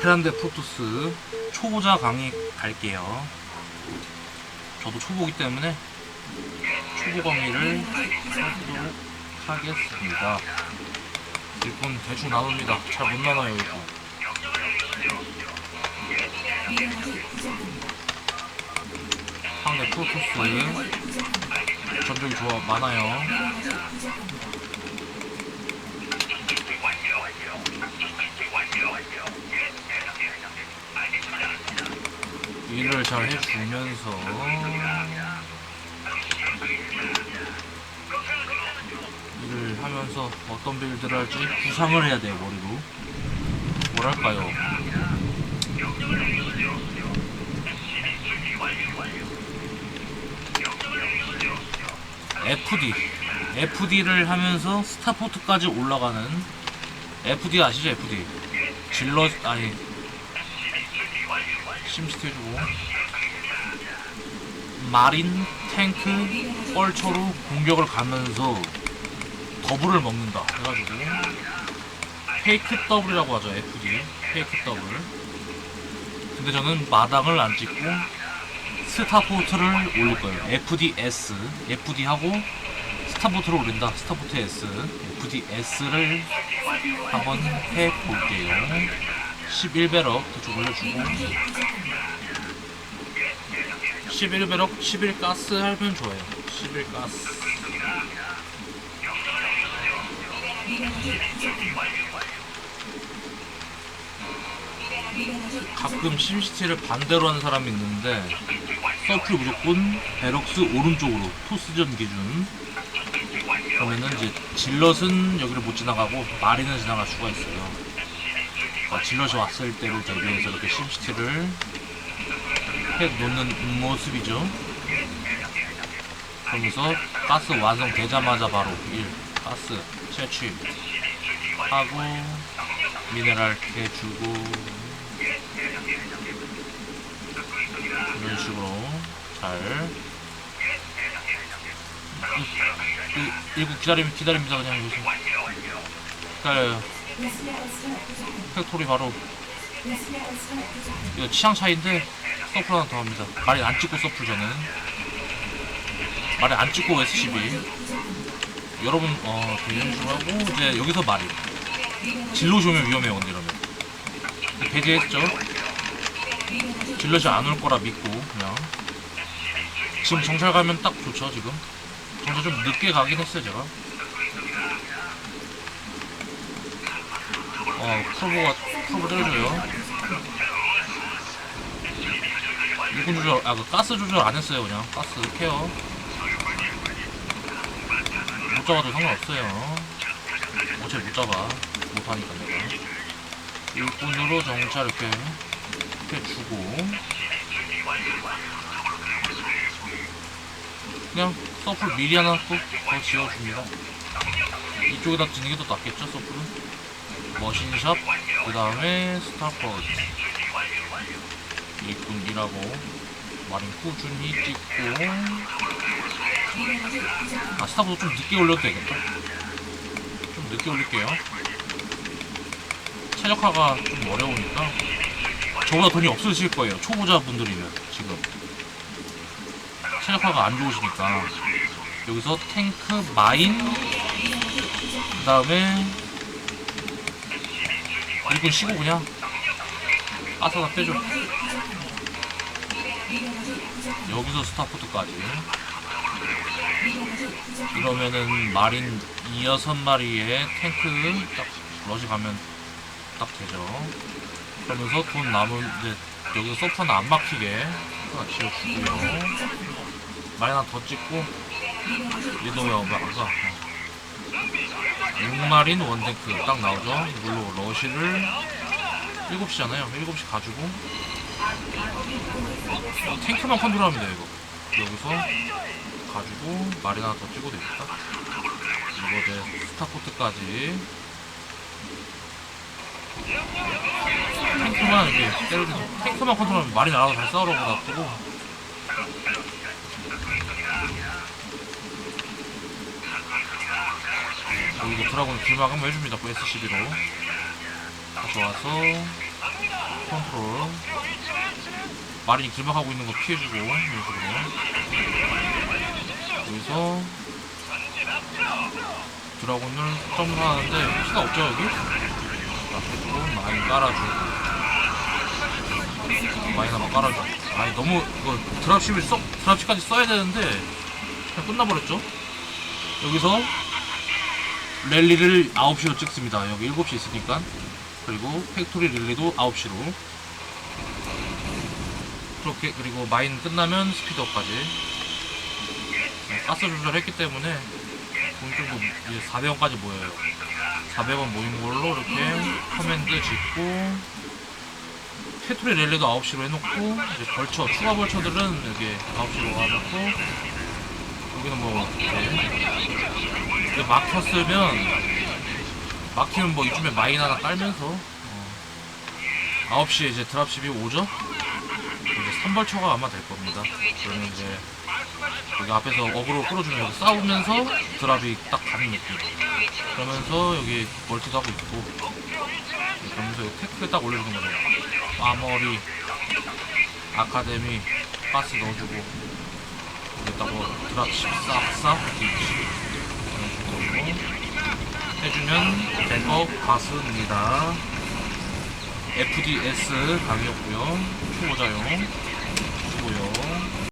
테란데 프로토스 초보자 강의 갈게요. 저도 초보기 때문에 초보 강의를 해보도록 하겠습니다. 일본 대충 나눕니다. 잘 못 나눠요, 이거. 상대 프로토스 전적이 좋아 많아요. 일을 잘 해주면서. 일을 하면서 어떤 빌드를 할지 구상을 해야 돼요 머리로. 뭐랄까요? FD FD를 하면서 스타포트까지 올라가는 FD 아시죠 FD 질러 아니 심시티 해주고. 마린 탱크 뻘처로 공격을 가면서 더블을 먹는다 해가지고. 페이크 더블이라고 하죠 FD 페이크 더블. 근데 저는 마당을 안 찍고 스타포트를 올릴 거예요. FDS FD하고 스타포트를 올린다. 스타포트 S. FDS를 한번 해볼게요. 11배럭 대충 올려주고. 11배럭 11가스 하면 좋아요. 11가스. 가끔 심시티를 반대로 하는 사람이 있는데 서클 무조건 베럭스 오른쪽으로 토스전 기준 그러면은 이제 질럿은 여기를 못 지나가고 마리는 지나갈 수가 있어요 어, 질럿이 왔을 때를 대비해서 이렇게 심시티를 해 놓는 모습이죠. 그러면서 가스 완성되자마자 바로 1 가스 채취 하고 미네랄 해주고 이런 식으로 잘 이- 이- 일곱 기다리면 기다립니다 그냥 여기서. 기다려요. 팩토리 바로. 이거 취향 차이인데 서플 하나 더 합니다. 말이 안 찍고 서플 저는. 말이 안 찍고 S12 여러분 어 이런 식으로 하고 이제 여기서 말이. 진로 쇼면 위험해요 근데 이러면. 배제했죠. 질럿이 안올 거라 믿고 그냥. 지금 정찰 가면 딱 좋죠 지금 정찰 좀 늦게 가긴 했어요 제가 어 프로보가 프로보 때려줘요 일꾼 조절, 아, 그 가스 조절 안 했어요, 그냥. 가스 케어. 못 잡아도 상관없어요. 어차피 못 잡아. 못하니까 내가. 일꾼으로 정찰 이렇게 해주고. 그냥 서플 미리 하나 또더 지어줍니다. 이쪽에다 짓는 게 더 낫겠죠, 서플은? 머신샵, 그 다음에 스타포트. 일꾼 일하고 마린 꾸준히 찍고 아 스타보드 좀 늦게 올려도 되겠다 좀 늦게 올릴게요 최적화가 좀 어려우니까 저보다 돈이 없으실 거예요 초보자분들이면 지금 최적화가 안 좋으시니까. 여기서 탱크 마인 그 다음에 일꾼 쉬고 그냥 아싸다 빼줘 여기서 스타포트까지. 이러면은 마린 2, 6마리에 탱크 딱 러시 가면 딱 되죠. 그러면서 돈 남은 이제 여기서 서프 하나 안 막히게 지어주고요 하나 더 찍고 리더웨어 아까 6마린 원탱크 딱 나오죠? 이걸로 러시를 7시잖아요. 7시 가지고. 탱크만 컨트롤하면 돼요 이거. 여기서 가지고 마린 하나 더 찍어도 되겠다. 이거 이제 스타포트까지. 탱크만 이렇게 때려주고 탱크만 컨트롤하면 알아서 잘 싸우라고 놔두고 그리고 드라곤 길막 한번 해줍니다. 그 S12로. 좋아서 컨트롤. 마린이 길막하고 있는 거 피해주고 이런 식으로. 여기서 드라곤을 점프하는데 피가 없죠 여기? 앞으로 많이 깔아주고 많이 한번 깔아줘. 아니 너무 이거 드랍십을 써 드랍십까지 써야 되는데 그냥 끝나버렸죠? 여기서 랠리를 9시로 찍습니다. 여기 7시 있으니까. 그리고 팩토리 랠리도 9시로. 그렇게 그리고 마인 끝나면 스피드업까지. 네, 가스 조절했기 때문에 돈 정도 이제 400원까지 모여요. 400원 모인 걸로 이렇게 커맨드 짓고 페토리 랠리도 9시로 해놓고 이제 벌처 추가 벌처들은 여기 9시로 가놓고 여기는 뭐 이렇게 막혔으면 막히면 뭐 이쯤에 하나 깔면서. 어, 9시에 이제 드랍십이 오죠? 이제 3벌처가 아마 될 겁니다. 그러면 이제 여기 앞에서 어그로 끌어주면 여기 싸우면서 드랍이 딱 가는 느낌. 그러면서 여기 멀티도 하고 있고. 그러면서 여기 테크 딱 올려주는 거죠. 아머리. 아카데미 가스 넣어주고. 여기다가 드랍십 싹싹 해주면 백업 가스입니다. FDS 강이었고요. 초보자용